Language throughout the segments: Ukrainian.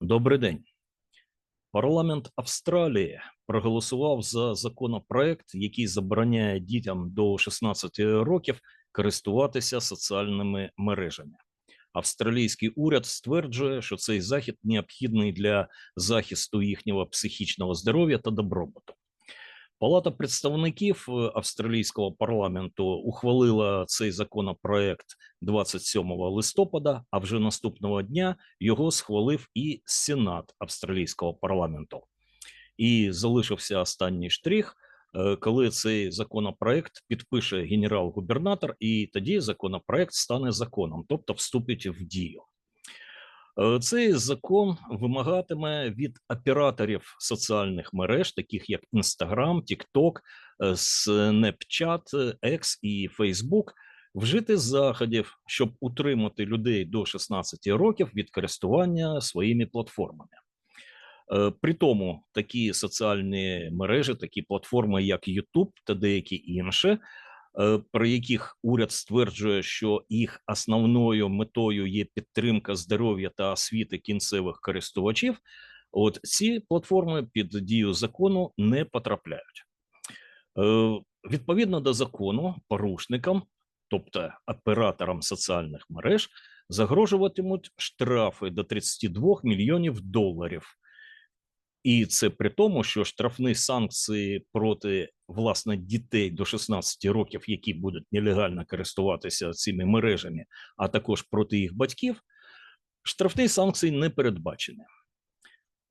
Добрий день. Парламент Австралії проголосував за законопроект, який забороняє дітям до 16 років користуватися соціальними мережами. Австралійський уряд стверджує, що цей захід необхідний для захисту їхнього психічного здоров'я та добробуту. Палата представників е, австралійського парламенту ухвалила цей законопроект 27 листопада, а вже наступного дня його схвалив і Сенат австралійського парламенту. І залишився останній штрих, е, коли цей законопроект підпише генерал-губернатор, і тоді законопроект стане законом, тобто вступить в дію. Е, Цей закон вимагатиме від операторів соціальних мереж, таких як Instagram, TikTok, е, Snapchat, X і Facebook, вжити заходів, щоб утримати людей до 16 років від користування своїми платформами. Е, При тому такі соціальні мережі, такі платформи, як YouTube та деякі інші, про яких уряд стверджує, що їх основною метою є підтримка здоров'я та освіти кінцевих користувачів. От ці платформи під дію закону не потрапляють. Е, Відповідно до закону, порушникам, тобто операторам соціальних мереж, загрожуватимуть штрафи до 32 мільйонів доларів. І це при тому, що штрафні санкції проти власне дітей до 16 років, які будуть нелегально користуватися цими мережами, а також проти їх батьків, штрафні санкції не передбачені.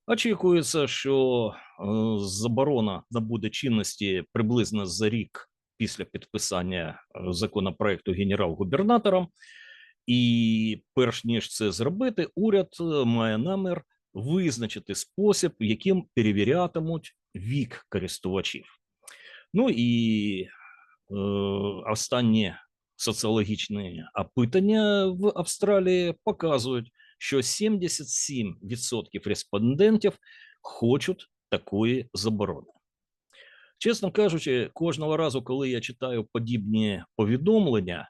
Очікується, що е, заборона набуде чинності приблизно за рік після підписання е, законопроекту генерал-губернатором. І перш ніж це зробити, уряд е, має намір визначити спосіб, яким перевірятимуть вік користувачів. Ну і е, останні соціологічні опитання в Австралії показують, що 77% респондентів хочуть такої заборони. Чесно кажучи, кожного разу, коли я читаю подібні повідомлення,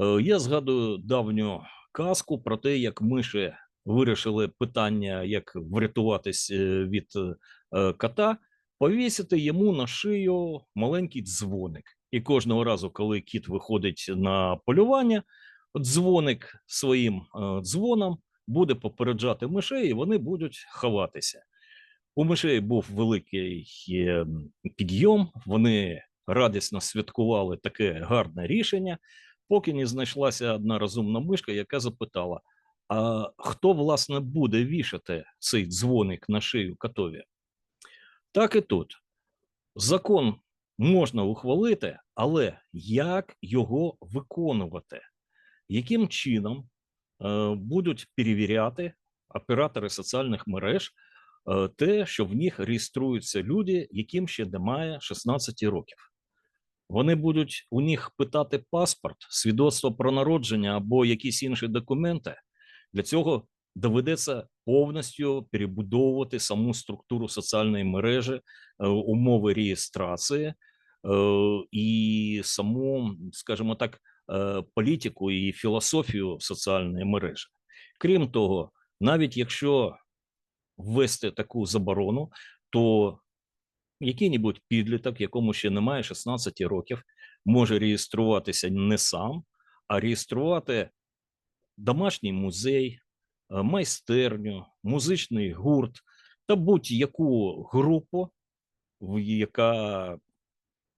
е, я згадую давню казку про те, як миші вирішили питання, як врятуватись е, від е, кота, повісити йому на шию маленький дзвоник. І кожного разу, коли кіт виходить на полювання, дзвоник своїм е, дзвоном буде попереджати мишей, і вони будуть ховатися. У мишей був великий підйом, вони радісно святкували таке гарне рішення, поки не знайшлася одна розумна мишка, яка запитала: а хто власне буде вішати цей дзвоник на шию котові? Так і тут закон можна ухвалити, але як його виконувати? Яким чином е, будуть перевіряти оператори соціальних мереж е, те, що в них реєструються люди, яким ще немає 16 років? Вони будуть у них питати паспорт, свідоцтво про народження або якісь інші документи. Для цього доведеться повністю перебудовувати саму структуру соціальної мережі, е, умови реєстрації е, і саму, скажімо так, е, політику і філософію соціальної мережі. Крім того, навіть якщо ввести таку заборону, то який-небудь підліток, якому ще немає 16 років, може реєструватися не сам, а реєструвати домашній музей, е, майстерню, музичний гурт та будь-яку групу, яка,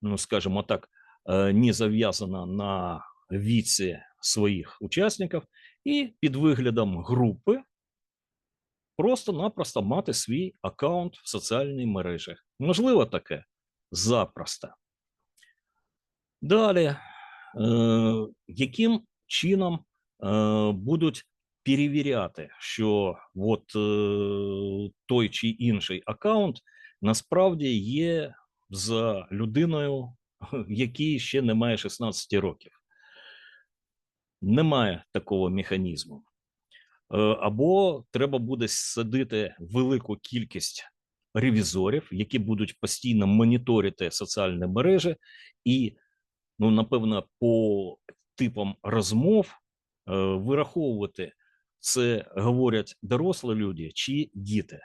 ну скажімо так, е, не зав'язана на віці своїх учасників, і під виглядом групи просто-напросто мати свій аккаунт в соціальній мережі. Можливо таке? Запросто. Далі, е, яким чином будуть перевіряти, що от е, той чи інший аккаунт насправді є за людиною, якій ще немає 16 років. Немає такого механізму. Е, Або треба буде садити велику кількість ревізорів, які будуть постійно моніторити соціальні мережі, і, ну, напевно, по типам розмов е, вираховувати, це говорять дорослі люди чи діти?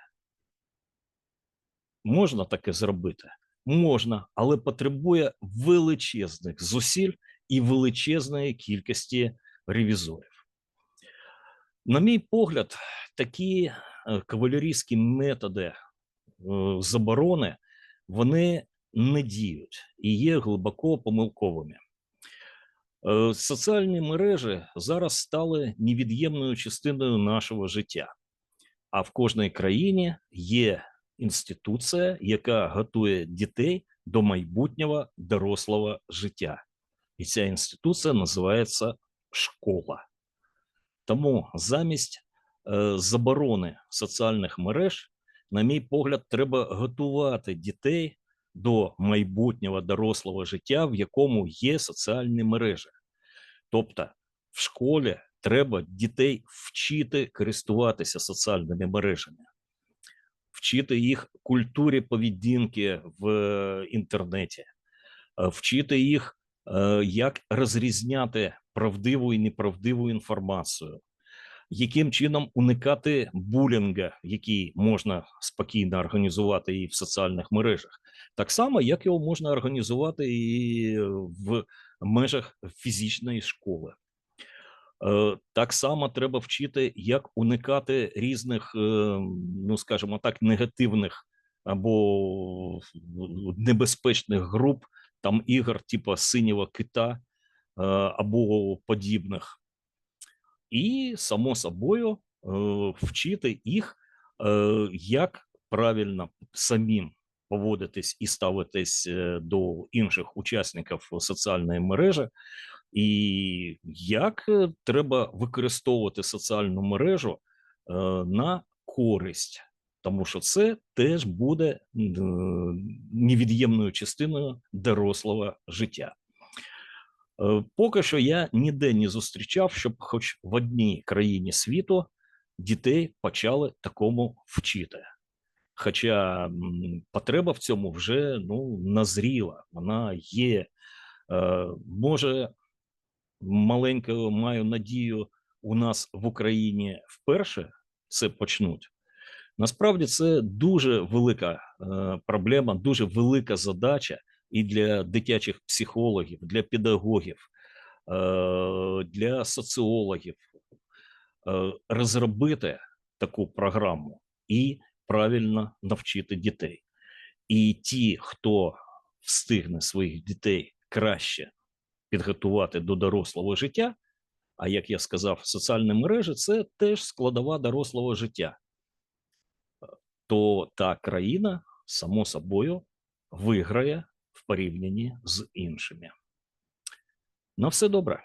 Можна таке зробити? Можна, але потребує величезних зусиль і величезної кількості ревізорів. На мій погляд, такі е, кавалерійські методи е, заборони вони не діють і є глибоко помилковими. Е, Соціальні мережі зараз стали невід'ємною частиною нашого життя, а в кожній країні є інституція, яка готує дітей до майбутнього дорослого життя. І ця інституція називається школа. Тому замість е, заборони соціальних мереж, на мій погляд, треба готувати дітей до майбутнього дорослого життя, в якому є соціальні мережі. Тобто, в школі треба дітей вчити користуватися соціальними мережами, вчити їх культурі поведінки в е, інтернеті, е, вчити їх, е, як розрізняти правдиву і неправдиву інформацію, яким чином уникати булінга, який можна спокійно організувати і в соціальних мережах, так само, як його можна організувати і в межах фізичної школи. Е, Так само треба вчити, як уникати різних, е, ну скажімо так, негативних або небезпечних груп, там ігор, типу синього кита е, або подібних. І, само собою, е, вчити їх, е, як правильно самим поводитись і ставитись е, до інших учасників соціальної мережі, і як е, треба використовувати соціальну мережу е, на користь, тому що це теж буде невід'ємною частиною дорослого життя. Поки що я ніде не зустрічав, щоб хоч в одній країні світу дітей почали такому вчити. Хоча потреба в цьому вже ну, назріла, вона є. Е, Може, маленько маю надію, у нас в Україні вперше це почнуть. Насправді це дуже велика е, проблема, дуже велика задача і для дитячих психологів, для педагогів, е, для соціологів розробити таку програму і правильно навчити дітей. І ті, хто встигне своїх дітей краще підготувати до дорослого життя. А як я сказав, соціальні мережі це теж складова дорослого життя, то та країна, само собою, виграє в порівнянні з іншими. На все добре.